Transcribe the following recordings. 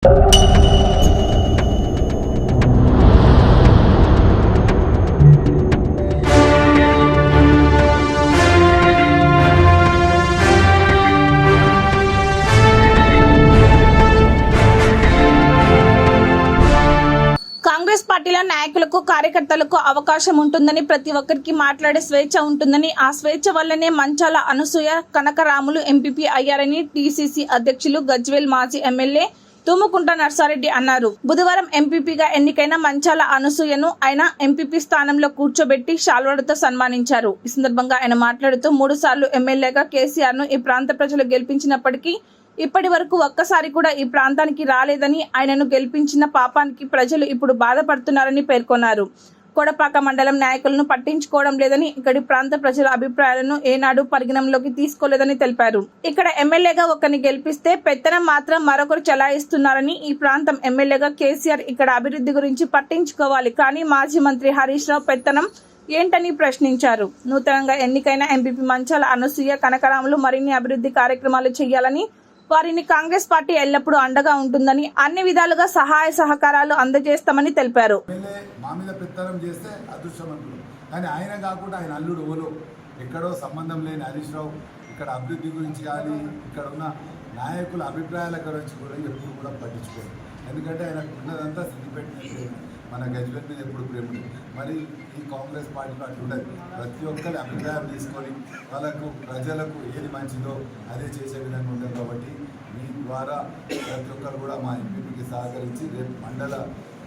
కాంగ్రెస్ పార్టీలో నాయకులకు కార్యకర్తలకు అవకాశం ఉంటుందని ప్రతి ఒక్కరికి మాట్లాడే స్వేచ్ఛ ఉంటుందని ఆ స్వేచ్ఛ వల్లనే మంచాల అనసూయ కనకరాములు ఎంపీపీ అయ్యారని టీసీసీ అధ్యక్షులు గజ్వేల్ మాజీ ఎమ్మెల్యే తుమ్ముకుంట నర్సారెడ్డి అన్నారు. బుధవారం ఎంపీపీగా ఎన్నికైన మంచాల అనసూయను ఆయన ఎంపీపీ స్థానంలో కూర్చోబెట్టి షాల్వాడతో సన్మానించారు. ఈ సందర్భంగా ఆయన మాట్లాడుతూ మూడు సార్లు ఎమ్మెల్యేగా కేసీఆర్ను ఈ ప్రాంత ప్రజలు గెలిపించినప్పటికీ ఇప్పటి వరకు ఒక్కసారి కూడా ఈ ప్రాంతానికి రాలేదని ఆయనను గెలిపించిన పాపానికి ప్రజలు ఇప్పుడు బాధపడుతున్నారని పేర్కొన్నారు. కొడపాక మండలం నాయకులను పట్టించుకోవడం లేదని ఇక్కడి ప్రాంత ప్రజల అభిప్రాయాలను ఏనాడు పరిగణనలోకి తీసుకోలేదని తెలిపారు. ఇక్కడ ఎమ్మెల్యేగా ఒకరిని గెలిపిస్తే పెత్తనం మాత్రం మరొకరు చలాయిస్తున్నారని ఈ ప్రాంతం ఎమ్మెల్యేగా కేసీఆర్ ఇక్కడ అభివృద్ధి గురించి పట్టించుకోవాలి. కానీ మాజీ మంత్రి హరీష్ రావు పెత్తనం ఏంటని ప్రశ్నించారు. నూతనంగా ఎన్నికైన ఎంపీపీ మంచాల అనసూయ కనకరాములు మరిన్ని అభివృద్ధి కార్యక్రమాలు చేయాలని వారిని కాంగ్రెస్ పార్టీ ఎల్లప్పుడూ అండగా ఉంటుందని అన్ని విధాలుగా సహాయ సహకారాలు అందజేస్తామని తెలిపారు. చేస్తే కానీ ఆయన కాకుండా ఆయన అల్లుడు ఓలో ఎక్కడో సంబంధం లేని హరీష్ రావు ఇక్కడ అభివృద్ధి గురించి కానీ ఇక్కడ ఉన్న నాయకుల అభిప్రాయాల గురించి కూడా ఎప్పుడు కూడా పట్టించుకోరు. ఎందుకంటే ఆయన ఉన్నదంతా సిద్ధిపెట్టినట్టు మన గజ్వెల్ మీద ఎప్పుడు ప్రేమ మరి ఈ కాంగ్రెస్ పార్టీలో అట్లా ప్రతి ఒక్కరి అభిప్రాయం తీసుకొని వాళ్ళకు ప్రజలకు ఏది మంచిదో అదే చేసే విధంగా ఉంటుంది కాబట్టి మీ ద్వారా ప్రతి ఒక్కరు కూడా మా ఎంపీపీకి సహకరించి రేపు మండల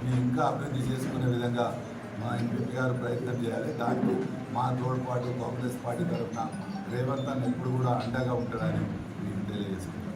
మీరు ఇంకా అభివృద్ధి చేసుకునే విధంగా మా ఎంపీపీ గారు ప్రయత్నం చేయాలి. దానికి మా తోడ్పాటు కాంగ్రెస్ పార్టీ తరఫున రేవంత్ అన్న ఎప్పుడు కూడా అండగా ఉంటాడని మీకు తెలియజేసుకుంటాను